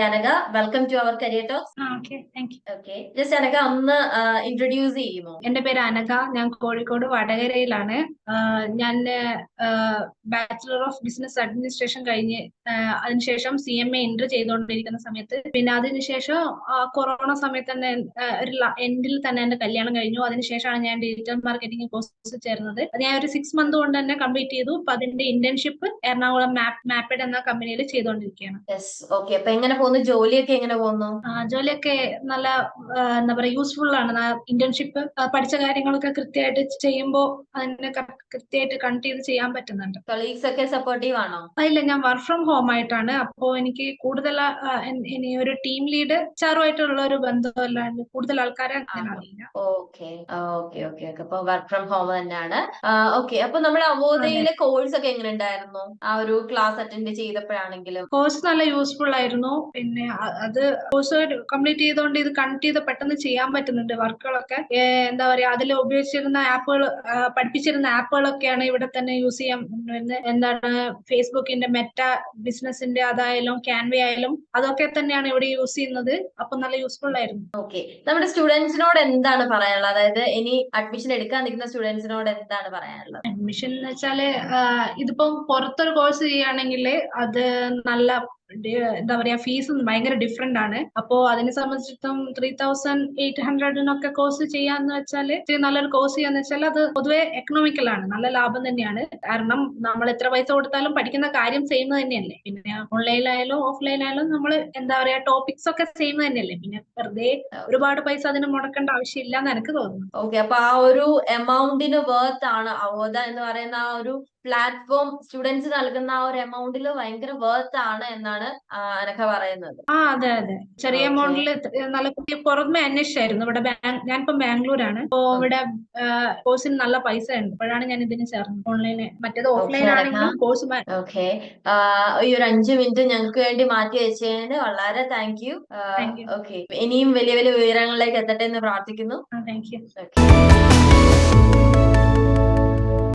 Anagha welcome to our career talks okay thank you just Anagha ഒന്ന് introduce ചെയ്യുമോ? എന്റെ പേര് അനക ഞാൻ കോഴിക്കോട് വടകരയിലാണ്. ആഹ് ഞാൻ ബാച്ചിലർ ഓഫ് ബിസിനസ് അഡ്മിനിസ്ട്രേഷൻ കഴിഞ്ഞ് ആഹ് അതിനുശേഷം സി എം എ എൻട്രി ചെയ്തുകൊണ്ടിരിക്കുന്ന സമയത്ത്. പിന്നെ അതിനുശേഷം കൊറോണ സമയത്ത് തന്നെ ആഹ് ഒരു എൻഡിൽ തന്നെ എന്റെ കല്യാണം കഴിഞ്ഞു. അതിനുശേഷമാണ് ഞാൻ ഡിജിറ്റൽ മാർക്കറ്റിംഗ് കോഴ്സ് ചേർന്നത്. അത് ഞാൻ ഒരു സിക്സ് മന്ത് കൊണ്ട് തന്നെ കംപ്ലീറ്റ് ചെയ്തു. അപ്പൊ അതിന്റെ ഇന്റേൺഷിപ്പ് എറണാകുളം മാപ്പ് മാപ്പഡ് എന്ന കമ്പനിയിൽ ചെയ്തുകൊണ്ടിരിക്കുകയാണ്. യെസ് ഓക്കെ അപ്പൊ എങ്ങനെ പോകുന്നു? ജോലിയൊക്കെ എങ്ങനെ പോകുന്നു? ആ, ജോലിയൊക്കെ നല്ല എന്താ പറയാ യൂസ്ഫുൾ ആണ്. ഇന്റേൺഷിപ്പ് പഠിച്ച കാര്യങ്ങളൊക്കെ കൃത്യമായിട്ട് ചെയ്യുമ്പോൾ അതിനെ കൃത്യമായിട്ട് കണക്ട് ചെയ്ത് ചെയ്യാൻ പറ്റുന്നുണ്ട്. കൊളീഗ്സ് ഒക്കെ സപ്പോർട്ടീവ് ആണോ? അതില്ല ഞാൻ വർക്ക് ഫ്രം ഹോം ആയിട്ടാണ്. അപ്പോ എനിക്ക് കൂടുതൽ ഇനി ഒരു ടീം ലീഡ് ചാറുമായിട്ടുള്ള ഒരു ബന്ധമല്ലാണ്ട് കൂടുതൽ ആൾക്കാരെ അറിയില്ല. ഓക്കെ. Okay okay okay. അപ്പൊ വർക്ക് ഫ്രം ഹോം തന്നെയാണ്. ഓക്കെ. അപ്പൊ നമ്മൾ അവോദയിലെ കോഴ്സ് ഒക്കെ എങ്ങനെ ഉണ്ടായിരുന്നു? ആ ഒരു ക്ലാസ് അറ്റൻഡ് ചെയ്തപ്പോഴാണെങ്കിലും. കോഴ്സ് നല്ല യൂസ്ഫുൾ ആയിരുന്നു. പിന്നെ അത് കോഴ്സ് കംപ്ലീറ്റ് ചെയ്തുകൊണ്ട് ഇത് കണക്ട് ചെയ്ത് പെട്ടെന്ന് ചെയ്യാൻ പറ്റുന്നുണ്ട് വർക്കുകളൊക്കെ. എന്താ പറയാ അതിൽ ഉപയോഗിച്ചിരുന്ന ആപ്പുകൾ പഠിപ്പിച്ചിരുന്ന ആപ്പുകളൊക്കെയാണ് ഇവിടെ തന്നെ യൂസ് ചെയ്യാൻ വരുന്നത് എന്താണ് ഫേസ്ബുക്കിന്റെ മെറ്റ ബിസിനസിന്റെ അതായാലും ക്യാൻവ ആയാലും അതൊക്കെ തന്നെയാണ് ഇവിടെ യൂസ് ചെയ്യുന്നത്. അപ്പൊ നല്ല യൂസ്ഫുൾ ആയിരുന്നു. ഓക്കെ നമ്മുടെ സ്റ്റുഡൻസിനോട് എന്താണ് പറയാനുള്ളത്? അതായത് ഇനി അഡ്മിഷൻ എടുക്കാൻ നിൽക്കുന്ന സ്റ്റുഡൻസിനോട് എന്താണ് പറയാനുള്ളത്? അഡ്മിഷൻ എന്ന് വെച്ചാൽ ഇതിപ്പം പുറത്തൊരു കോഴ്സ് ചെയ്യുകയാണെങ്കിൽ അത് നല്ല എന്താ പറയാ ഫീസ് ഭയങ്കര ഡിഫറെന്റ് ആണ്. അപ്പോ അതിനെ സംബന്ധിച്ചിടത്തോളം ത്രീ തൗസൻഡ് എയ്റ്റ് ഹൺഡ്രഡിനൊക്കെ കോഴ്സ് ചെയ്യാന്ന് വെച്ചാൽ ഇത്തിരി നല്ലൊരു കോഴ്സ് ചെയ്യാന്ന് വെച്ചാൽ അത് പൊതുവെ എക്കണോമിക്കൽ ആണ്. നല്ല ലാഭം തന്നെയാണ്. കാരണം നമ്മൾ എത്ര പൈസ കൊടുത്താലും പഠിക്കുന്ന കാര്യം സെയിം തന്നെയല്ലേ. പിന്നെ ഓൺലൈനിലായാലും ഓഫ്ലൈനായാലും നമ്മൾ എന്താ പറയാ ടോപ്പിക്സ് ഒക്കെ സെയിം തന്നെയല്ലേ. പിന്നെ വെറുതെ ഒരുപാട് പൈസ അതിന് മുടക്കേണ്ട ആവശ്യമില്ല എന്ന് എനിക്ക് തോന്നുന്നു. ഓക്കെ അപ്പൊ ആ ഒരു എമൗണ്ടിന് വേർത്ത് ആണ്. അവോധ എന്ന് പറയുന്ന ആ ഒരു പ്ലാറ്റ്ഫോം സ്റ്റുഡൻസ് നൽകുന്ന ആ ഒരു എമൗണ്ടിൽ ഭയങ്കര വേർത്ത് ആണ് എന്നാണ് അനക്ക പറയുന്നത്. ആ അതെ അതെ. ചെറിയ. എമൗണ്ടിൽ നല്ല പുറമെ അന്വേഷിച്ചായിരുന്നു. ഇവിടെ ഞാനിപ്പോ ബാംഗ്ലൂരാണ്. അപ്പോ ഇവിടെ കോഴ്സിന് നല്ല പൈസ ഉണ്ട്. അപ്പോഴാണ് ഞാൻ ഇതിന് ചേർന്നത് ഓൺലൈന് മറ്റേത് ഓഫ്ലൈൻ ആണെങ്കിലും കോഴ്സ് ഓക്കെ ഈ ഒരു അഞ്ചു മിനിറ്റ് ഞങ്ങൾക്ക് വേണ്ടി മാറ്റി വെച്ചതിന് വളരെ താങ്ക് യു ഓക്കെ ഇനിയും വലിയ വലിയ വിവരങ്ങളിലേക്ക് എത്തട്ടെ എന്ന് പ്രാർത്ഥിക്കുന്നു. Thank you.